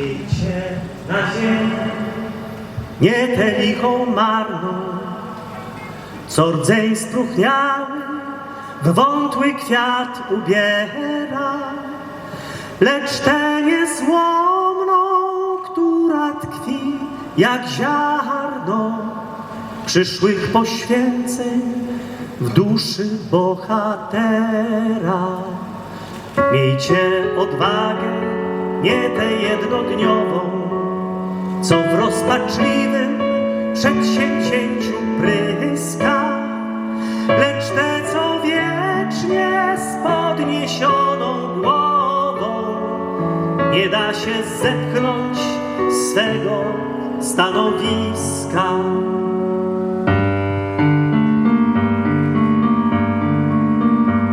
Miejcie nadzieję, nie tę lichą marną, co rdzeń spróchniały w wątły kwiat ubiera, lecz tę niezłomną, która tkwi jak ziarno przyszłych poświęceń w duszy bohatera. Miejcie odwagę, nie tę jednodniową, co w rozpaczliwym przedsięwzięciu pryska, lecz tę, co wiecznie z podniesioną głową nie da się zepchnąć z swego stanowiska.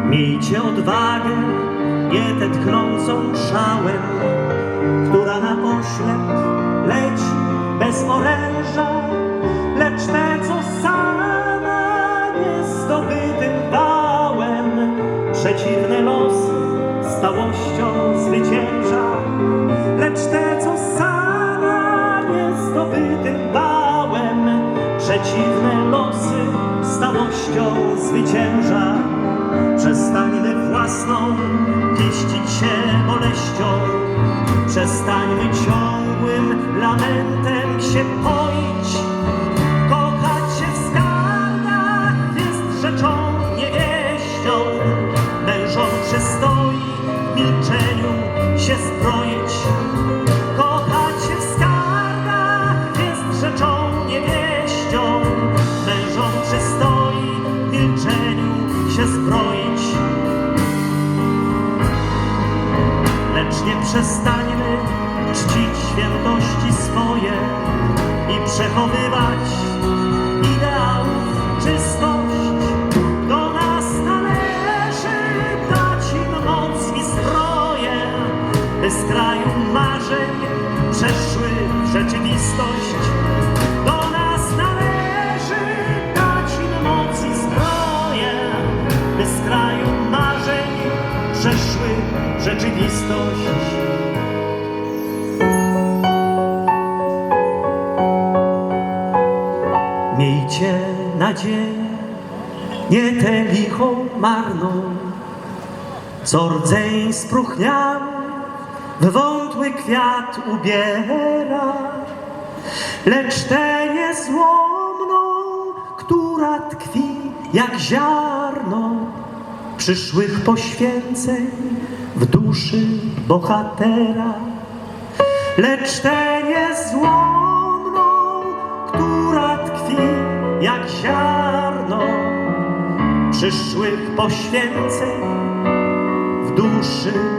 Miejcie odwagę, nie tę tknącą szałem, która na oślep leci bez oręża, lecz tę, co sama niezdobytym wałem przeciwne losy stałością zwycięża, lecz tę, co sama niezdobytym wałem przeciwne losy stałością zwycięża. Boleścią, przestańmy ciągłym lamentem się poić. Kochać się w skarbach jest rzeczą niewieścią, mężom przystoi w milczeniu się zbroić. Kochać się w skarbach jest rzeczą niewieścią, mężom przystoi w milczeniu się zbroić. Przestańmy czcić świętości swoje i przechowywać ideałów czystość. Do nas należy dać im moc i zbroję, by z kraju marzeń przeszły w rzeczywistość. Przeszły rzeczywistość. Miejcie nadzieję, nie tę lichą marną, co rdzeń spróchniały w wątły kwiat ubiera, lecz tę niezłomną, która tkwi jak ziarno przyszłych poświęceń w duszy bohatera. Lecz tę niezłomną, która tkwi jak ziarno przyszłych poświęceń w duszy.